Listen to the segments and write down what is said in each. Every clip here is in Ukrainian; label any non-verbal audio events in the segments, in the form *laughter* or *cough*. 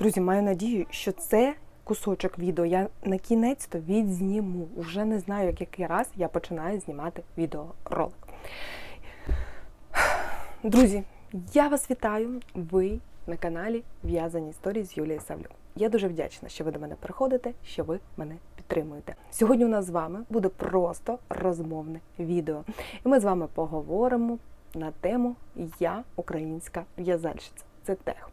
Друзі, маю надію, що це кусочок відео я на кінець то відзніму. Уже не знаю, як який раз я починаю знімати відеоролик. Друзі, я вас вітаю. Ви на каналі В'язані історії з Юлією Савлюк. Я дуже вдячна, що ви до мене приходите, що ви мене підтримуєте. Сьогодні у нас з вами буде просто розмовне відео. І ми з вами поговоримо на тему Я українська в'язальщиця. Це тех.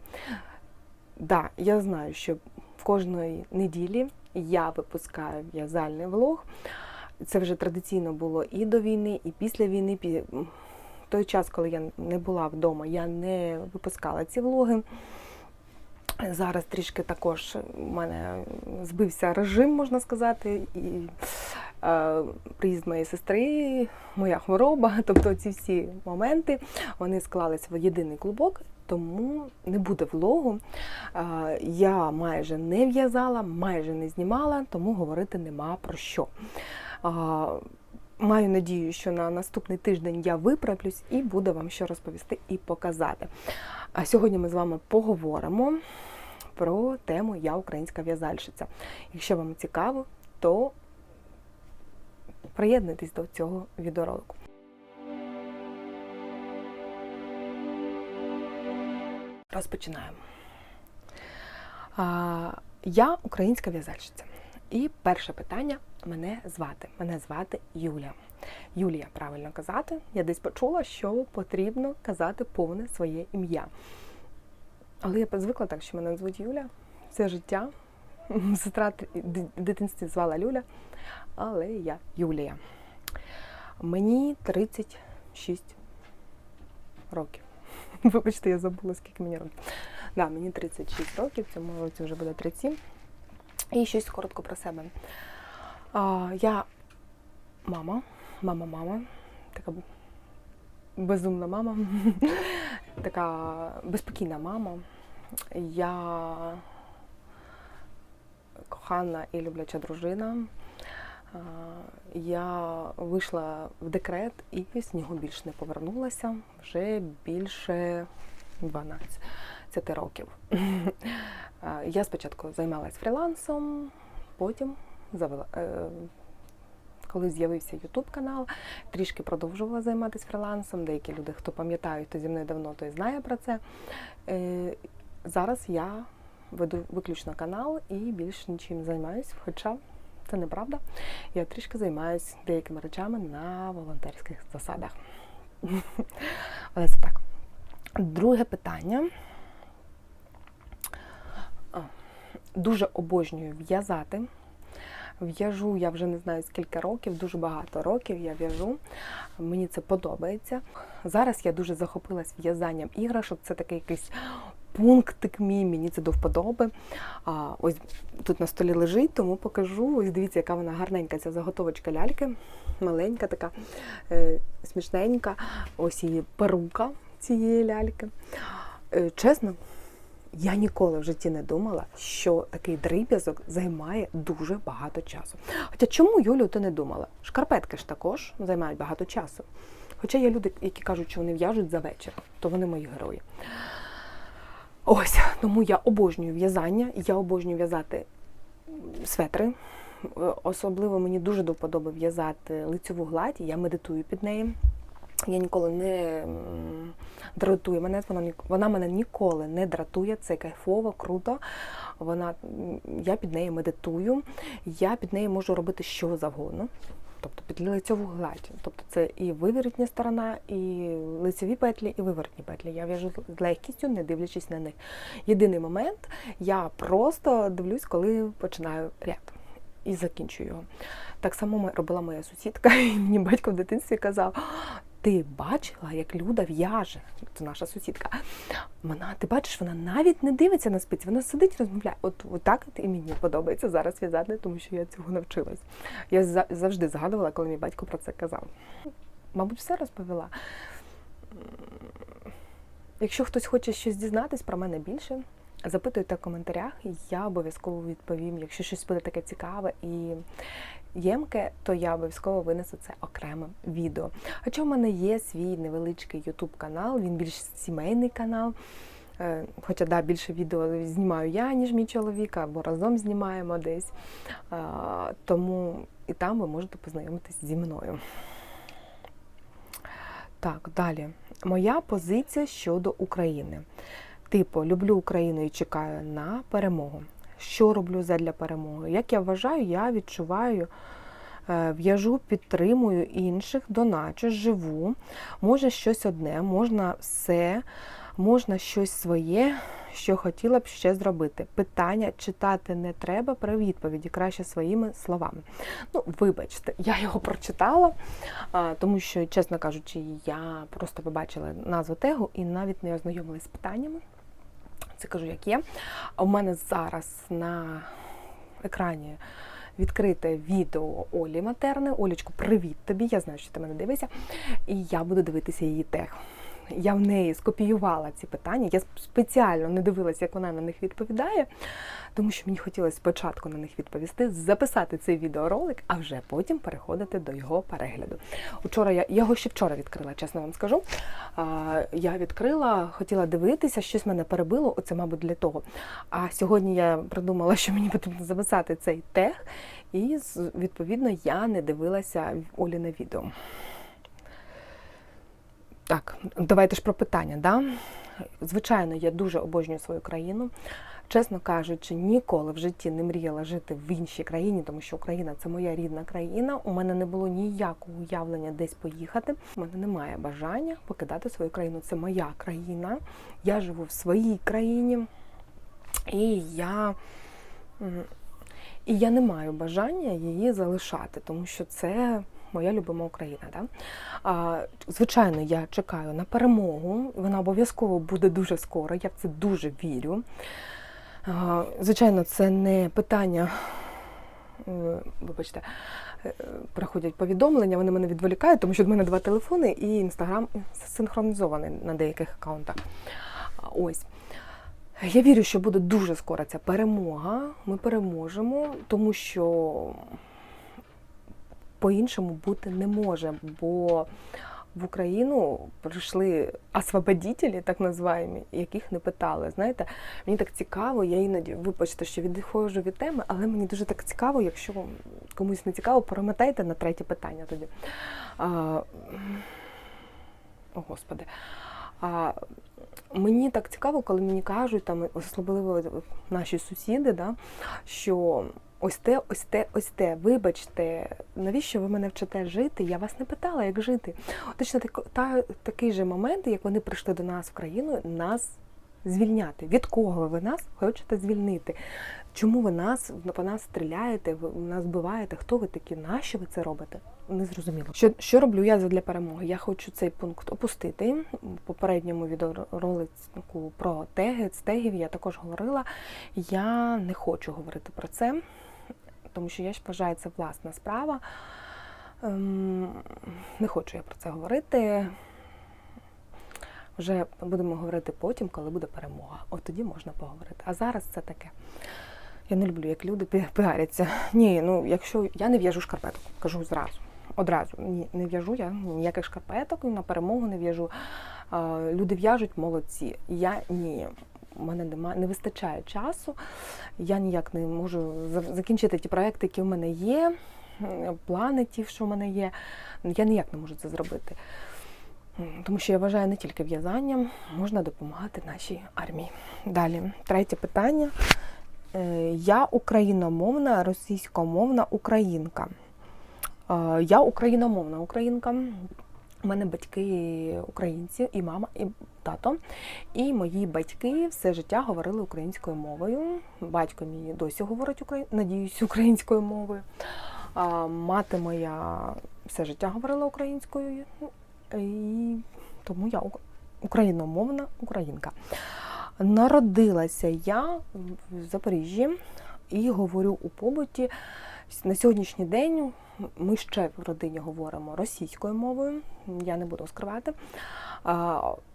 Да, я знаю, що в кожної неділі я випускаю в'язальний влог. Це вже традиційно було і до війни, і після війни. Той час, коли я не була вдома, я не випускала ці влоги. Зараз трішки також у мене збився режим, можна сказати, і е, приїзд моєї сестри, моя хвороба, *laughs* тобто ці всі моменти вони склалися в єдиний клубок, тому не буде влогу. Я майже не в'язала, майже не знімала, тому говорити нема про що. Маю надію, що на наступний тиждень я виправлюсь і буду вам що розповісти і показати. А сьогодні ми з вами поговоримо про тему Я українська в'язальщиця. Якщо вам цікаво, то приєднуйтесь до цього відеоролику. Розпочинаємо. Я українська в'язальщиця. І перше питання мене звати. Мене звати Юля. Юлія, правильно казати. Я десь почула, що потрібно казати повне своє ім'я. Але я звикла так, що мене звуть Юля. Все життя. *laughs* Сестра дитинстві звала Люля, але я Юлія. Мені 36 років. *laughs* Вибачте, я забула, скільки мені років. Да, мені 36 років, цьому році вже буде 37. І щось коротко про себе. А, я мама, мама-мама, така безумна мама, *laughs* така безпокійна мама. Я кохана і любляча дружина. А, Я вийшла в декрет і з нього більше не повернулася вже більше 12 років. Я спочатку займалась фрілансом, потім завела. е, Коли з'явився YouTube канал, трішки продовжувала займатися фрілансом. Деякі люди, хто пам'ятає, хто зі мною давно, той знає про це. Е, Зараз я веду виключно канал і більш нічим займаюся, хоча це неправда. Я трішки займаюся деякими речами на волонтерських засадах. *laughs* Але це так. Друге питання. Дуже обожнюю в'язати. В'яжу я вже не знаю скільки років, дуже багато років я в'яжу. Мені це подобається. Зараз я дуже захопилась в'язанням іграшок. Це такий якийсь пунктик мій, мені це до вподоби. А, ось тут на столі лежить, тому покажу. Ось дивіться, яка вона гарненька, ця заготовочка ляльки. Маленька, така е, смішненька. Ось її перука цієї ляльки. Е, чесно, я ніколи в житті не думала, що такий дріб'язок займає дуже багато часу. Хоча чому, Юлю, ти не думала? Шкарпетки ж також займають багато часу. Хоча є люди, які кажуть, що вони в'яжуть за вечір, то вони мої герої. Ось, тому я обожнюю в'язання, я обожнюю в'язати светри. Особливо мені дуже до вподоби в'язати лицьову гладь, я медитую під нею. Я ніколи не м, дратує мене, вона, вона мене ніколи не дратує, це кайфово, круто. Вона, я під нею медитую, я під нею можу робити що завгодно. Тобто під лицьову гладь. Тобто це і виворотня сторона, і лицеві петлі, і виворотні петлі. Я в'яжу з легкістю, не дивлячись на них. Єдиний момент, я просто дивлюсь, коли починаю ряд і закінчую його. Так само робила моя сусідка, *laughs* і мені батько в дитинстві казав: ти бачила, як Люда в'яже, це наша сусідка. Вона, ти бачиш, вона навіть не дивиться на спиці, вона сидить і розмовляє. От, от так і мені подобається зараз в'язати, тому що я цього навчилась. Я завжди згадувала, коли мій батько про це казав. Мабуть, все розповіла. Якщо хтось хоче щось дізнатись про мене більше, запитуйте в коментарях, я обов'язково відповім. Якщо щось буде таке цікаве і ємке, то я обов'язково винесу це окремим відео. Хоча в мене є свій невеличкий YouTube канал, він більш сімейний канал. Е, Хоча да, більше відео знімаю я, ніж мій чоловік, або разом знімаємо десь. Тому і там ви можете познайомитись зі мною. Так, далі. Моя позиція щодо України. Типу, люблю Україну і чекаю на перемогу. Що роблю задля перемоги? Як я вважаю, я відчуваю, е, в'яжу, підтримую інших, доначу, живу. Може щось одне, можна все, можна щось своє, що хотіла б ще зробити. Питання читати не треба при відповіді, краще своїми словами. Ну, вибачте, я його прочитала, тому що, чесно кажучи, я просто побачила назву тегу і навіть не ознайомилась з питаннями. Це кажу, як є. А у мене зараз на екрані відкрите відео Олі Матерни. Олічку, привіт тобі! Я знаю, що ти мене дивишся. І я буду дивитися її тег. Я в неї скопіювала ці питання. Я спеціально не дивилася, як вона на них відповідає, тому що мені хотілося спочатку на них відповісти, записати цей відеоролик, а вже потім переходити до його перегляду. Учора я, його ще вчора відкрила, чесно вам скажу. А, Я відкрила, хотіла дивитися, щось мене перебило, оце, мабуть, для того. А сьогодні я придумала, що мені потрібно записати цей тег, і відповідно я не дивилася Оліне відео. Так, давайте ж про питання. Да? Звичайно, я дуже обожнюю свою країну. Чесно кажучи, ніколи в житті не мріяла жити в іншій країні, тому що Україна це моя рідна країна. У мене не було ніякого уявлення десь поїхати. У мене немає бажання покидати свою країну. Це моя країна. Я живу в своїй країні, і я, і я не маю бажання її залишати, тому що це моя любима Україна. Да? А, Звичайно, я чекаю на перемогу. Вона обов'язково буде дуже скоро. Я в це дуже вірю. А, Звичайно, це не питання. е, Вибачте, е, приходять повідомлення, вони мене відволікають, тому що в мене два телефони і інстаграм синхронізований на деяких аккаунтах. Ось. Я вірю, що буде дуже скоро ця перемога. Ми переможемо, тому що по-іншому бути не може, бо в Україну прийшли освободителі, так називаємо, яких не питали. Знаєте, мені так цікаво, я іноді, вибачте, що відходжу від теми, але мені дуже так цікаво, якщо комусь не цікаво, перемотайте на третє питання тоді. А, о, Господи. А, мені так цікаво, коли мені кажуть, там, особливо наші сусіди, да, що ось те, ось те, ось те, вибачте, навіщо ви мене вчите жити? Я вас не питала, як жити. Точно так, та, такий же момент, як вони прийшли до нас в країну, нас звільняти. Від кого ви нас хочете звільнити? Чому ви нас по нас стріляєте, ви нас вбиваєте? Хто ви такі? Нащо ви це робите? Не зрозуміло. Що, що роблю я для перемоги? Я хочу цей пункт опустити. В попередньому відеоролику про теги, з тегів я також говорила. Я не хочу говорити про це, тому що я ж вважаю, це власна справа. Ем, Не хочу я про це говорити. Вже будемо говорити потім, коли буде перемога. От тоді можна поговорити. А зараз це таке. Я не люблю, як люди пі- піаряться. Ні, ну якщо я не в'яжу шкарпеток, кажу зразу. Одразу ні, не в'яжу я ніяких шкарпеток, на перемогу не в'яжу. Люди в'яжуть молодці. Я ні. У мене немає, не вистачає часу. Я ніяк не можу закінчити ті проекти, які в мене є, плани ті, що в мене є. Я ніяк не можу це зробити. Тому що я вважаю, не тільки в'язанням можна допомагати нашій армії. Далі, третє питання. Е, Я україномовна, російськомовна українка. Е, Я україномовна українка. У мене батьки українці, і мама, і тато. І мої батьки все життя говорили українською мовою. Батько мій досі говорить украї... надіюсь, українською мовою. А мати моя все життя говорила українською. І тому я україномовна українка. Народилася я в Запоріжжі і говорю у побуті На сьогоднішній день ми ще в родині говоримо російською мовою, я не буду скривати.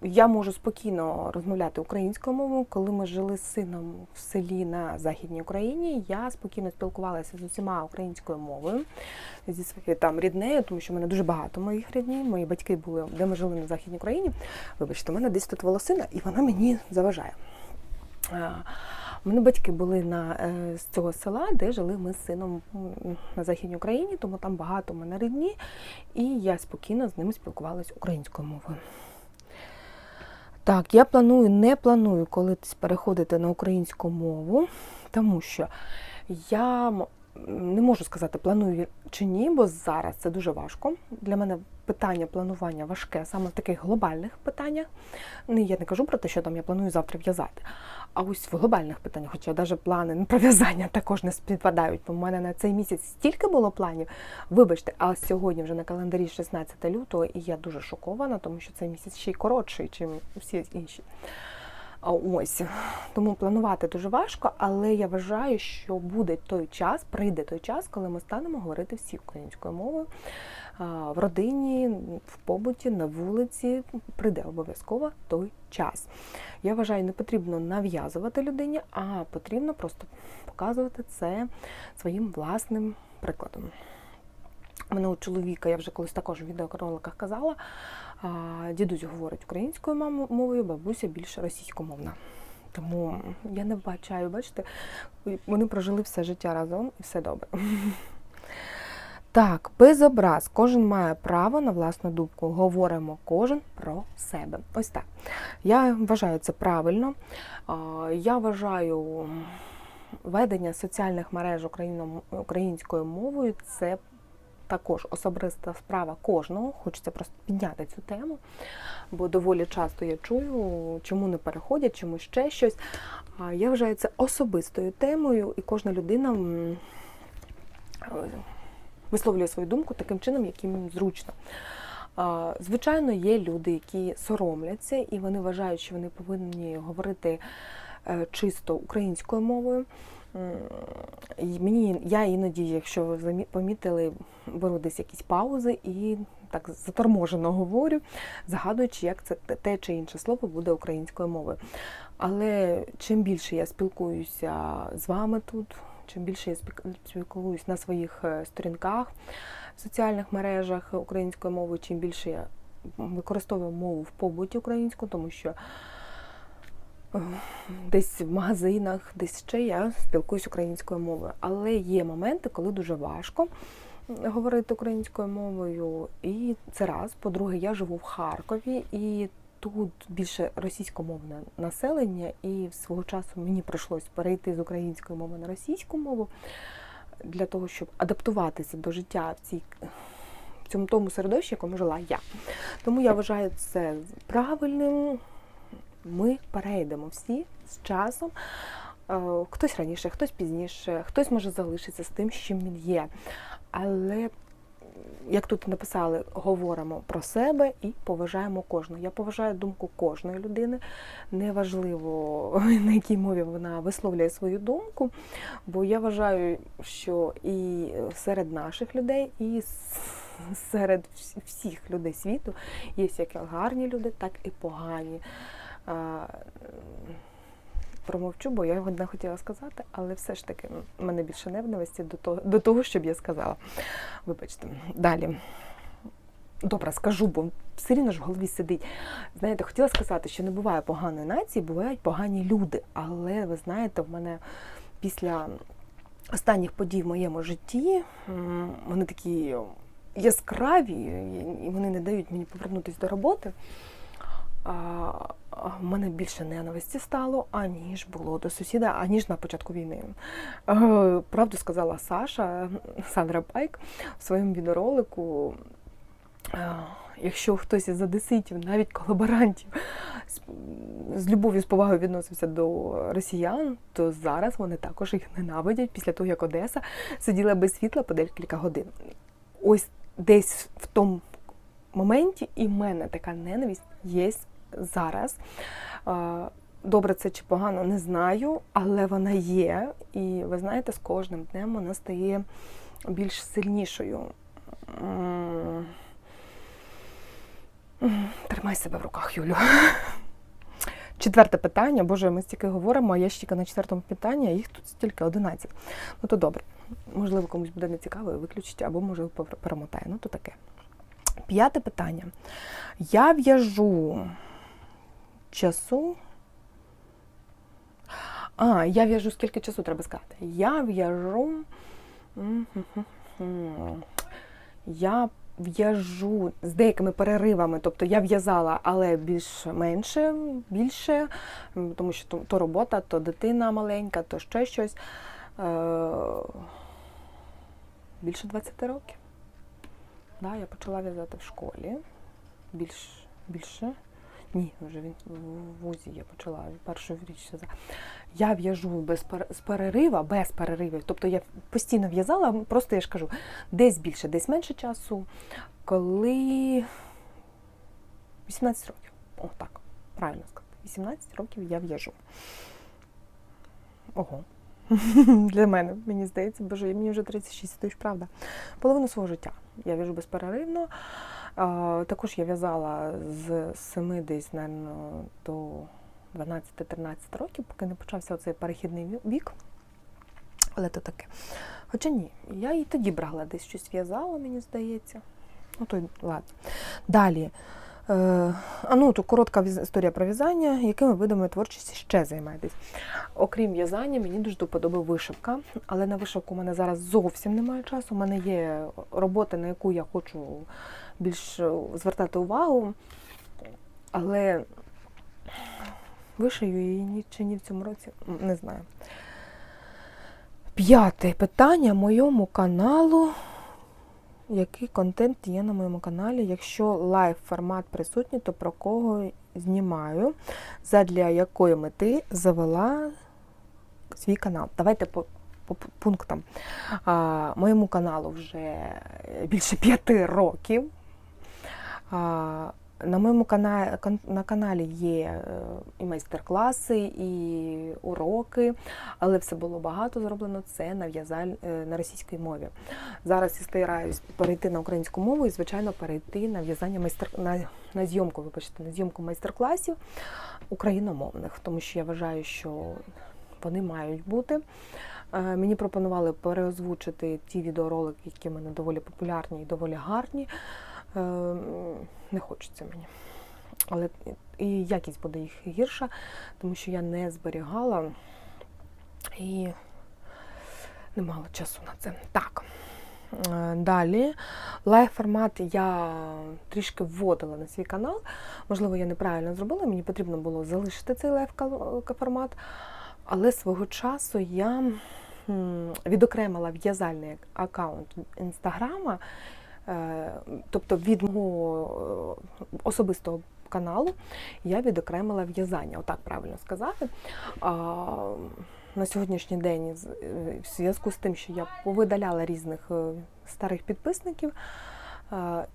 Я можу спокійно розмовляти українською мовою. Коли ми жили з сином в селі на Західній Україні, я спокійно спілкувалася з усіма українською мовою зі своєю там ріднею, тому що в мене дуже багато моїх рідні. Мої батьки були, де ми жили на Західній Україні. Вибачте, у мене десь тут волосина, і вона мені заважає. У мене батьки були на, е, з цього села, де жили ми з сином на Західній Україні, тому там багато мене рідні, і я спокійно з ними спілкувалася українською мовою. Так, я планую, не планую колись переходити на українську мову, тому що я не можу сказати, планую чи ні, бо зараз це дуже важко. Для мене питання планування важке саме в таких глобальних питаннях. Ну, я не кажу про те, що там я планую завтра в'язати. А ось в глобальних питаннях, хоча навіть плани на пров'язання також не співпадають, бо в мене на цей місяць стільки було планів. Вибачте, а сьогодні вже на календарі 16 лютого, і я дуже шокована, тому що цей місяць ще й коротший, ніж всі інші. Ось тому планувати дуже важко, але я вважаю, що буде той час, прийде той час, коли ми станемо говорити всі українською мовою в родині, в побуті, на вулиці. Прийде обов'язково той час. Я вважаю, не потрібно нав'язувати людині, а потрібно просто показувати це своїм власним прикладом. У мене у чоловіка, я вже колись також в відеороликах казала, дідусь говорить українською мовою, бабуся більш російськомовна. Тому я не вбачаю, бачите, вони прожили все життя разом і все добре. *laughs* Так, без образ. Кожен має право на власну думку. Говоримо кожен про себе. Ось так. Я вважаю це правильно. Я вважаю ведення соціальних мереж українською мовою це також особиста справа кожного. Хочеться просто підняти цю тему, бо доволі часто я чую, чому не переходять, чому ще щось. Я вважаю це особистою темою, і кожна людина е, висловлює свою думку таким чином, яким їм зручно. Звичайно, є люди, які соромляться, і вони вважають, що вони повинні говорити е, чисто українською мовою. І мені я іноді, якщо ви помітили, беру десь якісь паузи і так заторможено говорю, згадуючи, як це те- чи інше слово буде українською мовою. Але чим більше я спілкуюся з вами тут, чим більше я спілкуюсь на своїх е, сторінках в соціальних мережах українською мовою, чим більше я використовую мову в побуті українську, тому що е, десь в магазинах, десь ще я спілкуюсь українською мовою. Але є моменти, коли дуже важко говорити українською мовою. І це раз. По-друге, я живу в Харкові і тут більше російськомовне населення, і свого часу мені прийшлось перейти з української мови на російську мову для того, щоб адаптуватися до життя в цій. В цьому тому середовищі, в якому жила я. Тому я вважаю це правильним. Ми перейдемо всі з часом. Е, Хтось раніше, хтось пізніше, хтось може залишитися з тим, з чим він є. Але, як тут написали, говоримо про себе і поважаємо кожного. Я поважаю думку кожної людини. Неважливо, *laughs* на якій мові вона висловлює свою думку, бо я вважаю, що і серед наших людей, і серед всіх людей світу є як гарні люди, так і погані. А, Промовчу, бо я його не хотіла сказати, але все ж таки в мене більше ненависті до того, до того, щоб я сказала. Вибачте, далі. Добре, скажу, бо все рівно ж в голові сидить. Знаєте, хотіла сказати, що не буває поганої нації, бувають погані люди. Але ви знаєте, в мене після останніх подій в моєму житті вони такі яскраві, і вони не дають мені повернутися до роботи. В мене більше ненависті стало, аніж було до сусіда, аніж на початку війни. Е, Правду сказала Саша, Сандра Пайк в своєму відеоролику. Е, Якщо хтось із одеситів, навіть колаборантів, з любов'ю з повагою відносився до росіян, то зараз вони також їх ненавидять після того, як Одеса сиділа без світла по декілька годин. Ось десь в тому моменті і в мене така ненависть є зараз. Е, добре це чи погано, не знаю, але вона є. І ви знаєте, з кожним днем вона стає більш сильнішою. Тримай себе в руках, Юлю. Четверте питання. Боже, ми стільки говоримо, а я ще на четвертому питанні, а їх тут стільки 11. Ну то добре. Можливо, комусь буде нецікаво, і виключить, або може перемотає. Ну то таке. П'яте питання. Я в'яжу часу. А, я в'яжу скільки часу треба сказати. Я в'яжу. Я в'яжу з деякими переривами, тобто я в'язала, але більш менше, більше, тому що то, то робота, то дитина маленька, то ще щось. Е, більше 20 років. Да, я почала в'язати в школі. Більш, більше. Ні, вже він в вузі я почала першу річ. Я в'яжу без перерива, без переривів. Тобто я постійно в'язала, просто я ж кажу, десь більше, десь менше часу, коли 18 років. О, так, правильно сказати. 18 років я в'яжу. Ого. *laughs* Для мене, мені здається, боже, мені вже 36, то ж правда. Половину свого життя я в'яжу безперервно. Також я в'язала з 7 десь, напевно, до 12-13 років, поки не почався оцей перехідний вік. Але то таке. Хоча ні, я і тоді брала десь щось в'язала, мені здається. Ну, то й ладно. Далі. Е, а ну, то коротка історія про в'язання. Якими видами творчості ще займаєтесь? Окрім в'язання, мені дуже до вишивка, але на вишивку у мене зараз зовсім немає часу. У мене є робота, на яку я хочу більш е, звертати увагу, але вишию її чи ні в цьому році, не знаю. П'яте питання моєму каналу. Який контент є на моєму каналі? Якщо лайв формат присутній, то про кого знімаю? Задля якої мети завела свій канал? Давайте по, по пунктам. А, моєму каналу вже більше п'яти років. А, на моєму каналі, на каналі є е, і майстер-класи, і уроки, але все було багато зроблено це на в'язаль е, на російській мові. Зараз я стараюсь перейти на українську мову і, звичайно, перейти на в'язання майстер на, на зйомку, вибачте, на зйомку майстер-класів україномовних, тому що я вважаю, що вони мають бути. Е, Мені пропонували переозвучити ті відеоролики, які в мене доволі популярні і доволі гарні. Е, Не хочеться мені. Але і якість буде їх гірша, тому що я не зберігала і не мала часу на це. Так. Е, Далі лайв формат я трішки вводила на свій канал. Можливо, я неправильно зробила, мені потрібно було залишити цей лайв формат, але свого часу я відокремила в'язальний аккаунт інстаграма, е, тобто від мого е, особистого каналу я відокремила в'язання, отак правильно сказати. На сьогоднішній день, е, в зв'язку з тим, що я повидаляла різних е, старих підписників,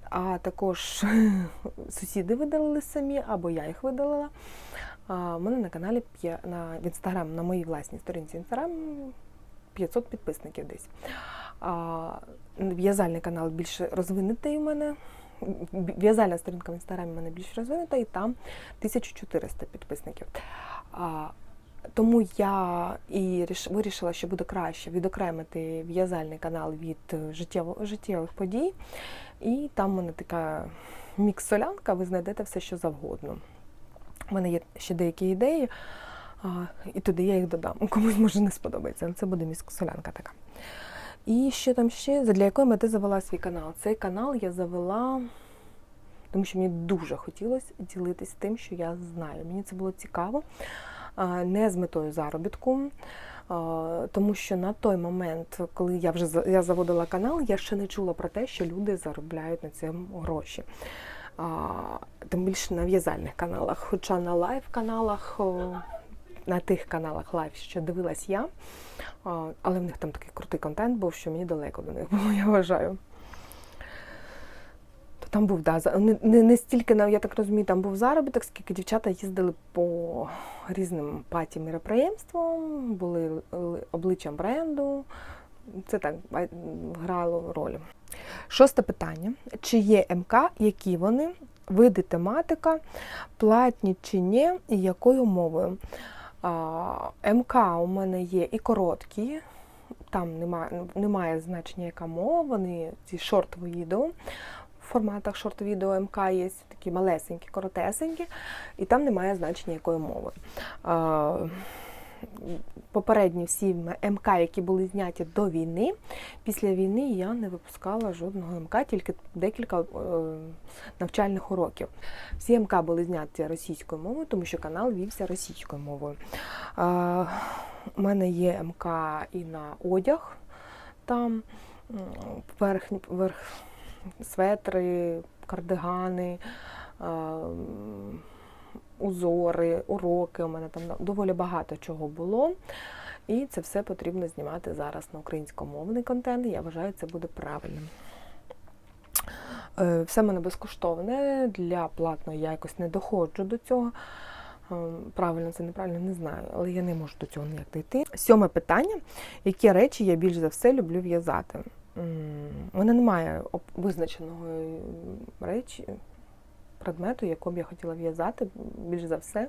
а також *laughs* сусіди видалили самі, або я їх видалила. У мене на каналі на інстаграм, на моїй власній сторінці інстаграм 500 підписників десь. В'язальний канал більш розвинутий у мене. В'язальна сторінка в інстаграмі в мене більш розвинута, і там 1400 підписників. А, тому я і вирішила, що буде краще відокремити в'язальний канал від е, життєво- життєвих подій. І там в мене така мікс-солянка, ви знайдете все, що завгодно. У мене є ще деякі ідеї, а, і туди я їх додам. Комусь може не сподобається, але це буде мікс-солянка така. І що там ще? Для якої мети завела свій канал? Цей канал я завела, тому що мені дуже хотілося ділитись тим, що я знаю. Мені це було цікаво, не з метою заробітку. Тому що на той момент, коли я вже я заводила канал, я ще не чула про те, що люди заробляють на цьому гроші. Тим більше на в'язальних каналах. Хоча на лайв-каналах, на тих каналах лайв, що дивилась я, але в них там такий крутий контент був, що мені далеко до них було, *laughs* я вважаю. Там був да, не, не, не стільки, я так розумію, там був заробіток, скільки дівчата їздили по різним паті міроприємствам, були обличчям бренду. Це так грало роль. Шосте питання. Чи є МК, які вони, види тематика, платні чи ні, і якою мовою? МК у мене є і короткі, там немає, немає значення, яка мова, вони ці шорт-відео. В форматах шорт-відео МК є такі малесенькі, коротесенькі, і там немає значення якої мови. Попередні всі МК, які були зняті до війни, після війни я не випускала жодного МК, тільки декілька е, навчальних уроків. Всі МК були зняті російською мовою, тому що канал вівся російською мовою. У мене є МК і на одяг, там м, верхні, верх, светри, кардигани, узори, уроки. У мене там доволі багато чого було. І це все потрібно знімати зараз на українськомовний контент. Я вважаю, це буде правильним. Е, Все мене безкоштовне. Для платного я якось не доходжу до цього. Е, Правильно, це неправильно, не знаю, але я не можу до цього ніяк дійти. Сьоме питання: які речі я більш за все люблю в'язати? У мене немає м, речі, предмету, б я хотіла в'язати. Більш за все,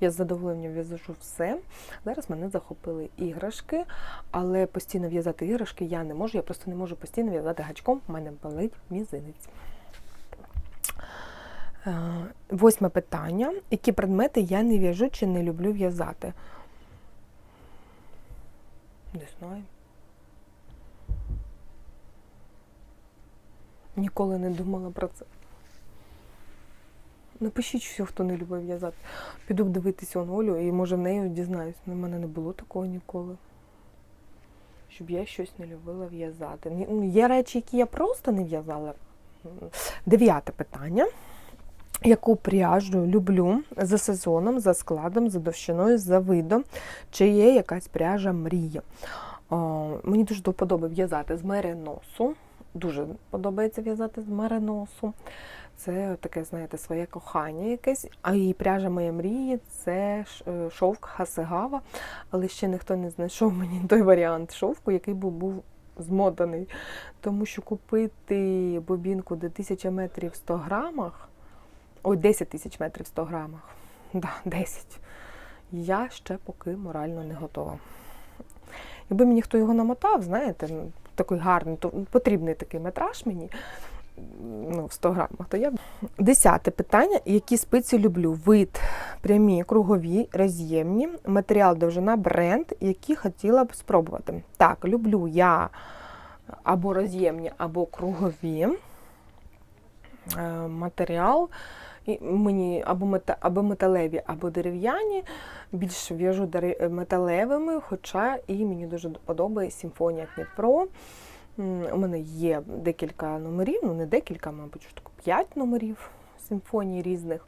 я з задоволенням в'яжу все. Зараз мене захопили іграшки, але постійно в'язати іграшки я не можу. Я просто не можу постійно в'язати гачком, в мене болить мізинець. Е, Восьме питання. Які предмети я не в'яжу чи не люблю в'язати? Не знаю. Ніколи не думала про це. Напишіть, що хто не любить в'язати. Піду дивитися Олю і може в неї дізнаюсь. У мене не було такого ніколи. Щоб я щось не любила в'язати. Ну, Є речі, які я просто не в'язала. Дев'яте питання. Яку пряжу люблю за сезоном, за складом, за довщиною, за видом? Чи є якась пряжа мрія? О, мені дуже до вподоби в'язати з мериносу. Дуже подобається в'язати з мериносу. Це таке, знаєте, своє кохання якесь. А і пряжа моєї мрії це е, шовк Хасигава. Але ще ніхто не знайшов *laughs* мені той варіант шовку, який був, був змотаний. Тому що купити бобінку до 1000 метрів в 100 грамах, ой, 10 тисяч метрів 100 грамах, *laughs* да, 10, я ще поки морально не готова. Якби мені хто його намотав, знаєте, ну, такий гарний, то потрібний такий метраж мені ну, в 100 грамах, то я. Десяте питання. Які спиці люблю? Вид, прямі, кругові, роз'ємні, матеріал довжина, бренд, які хотіла б спробувати. Так, люблю я або роз'ємні, або кругові. Е, Матеріал. Мені або, або металеві, або дерев'яні. Більш в'яжу металевими, хоча і мені дуже подобає симфонія Дніпро. У мене є декілька номерів, ну не декілька, мабуть, штук п'ять номерів симфоній різних.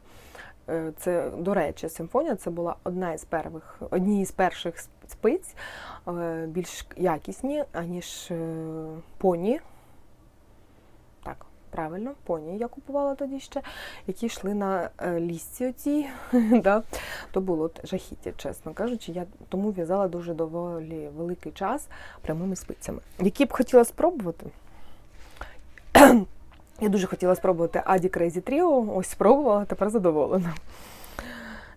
Е, Це, до речі, симфонія це була одна із первих, одні з перших спиць, е, більш якісні, аніж е, поні. Правильно, поні я купувала тоді ще, які йшли на е, лісці оцій. *laughs* да. То було жахіття, чесно кажучи. Я тому в'язала дуже доволі великий час прямими спицями. Які б хотіла спробувати? *clears throat* Я дуже хотіла спробувати Аді Crazy Trio, ось спробувала, тепер задоволена.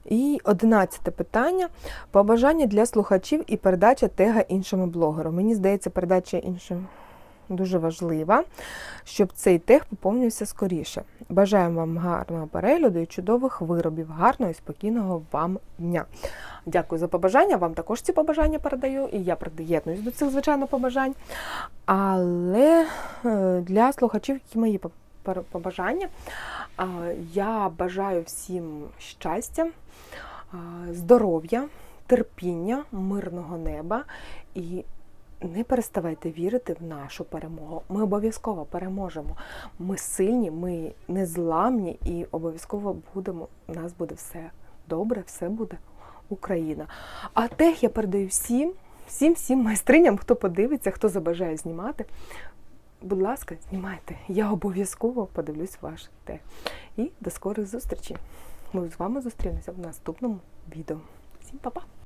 І одинадцяте питання. Побажання для слухачів і передача тега іншому блогеру. Мені здається, передача іншим дуже важлива, щоб цей тег поповнився скоріше. Бажаємо вам гарного перегляду і чудових виробів, гарного і спокійного вам дня. Дякую за побажання. Вам також ці побажання передаю, і я приєднуюсь до цих, звичайно, побажань. Але е, для слухачів, які мої побажання, я бажаю всім щастя, здоров'я, терпіння, мирного неба і не переставайте вірити в нашу перемогу. Ми обов'язково переможемо. Ми сильні, ми незламні і обов'язково будемо. У нас буде все добре, все буде Україна. А тех я передаю всім, всім, всім майстриням, хто подивиться, хто забажає знімати. будь ласка, знімайте. Я обов'язково подивлюсь ваш тег. І до скорих зустрічей. Ми з вами зустрінемося в наступному відео. Всім па-па!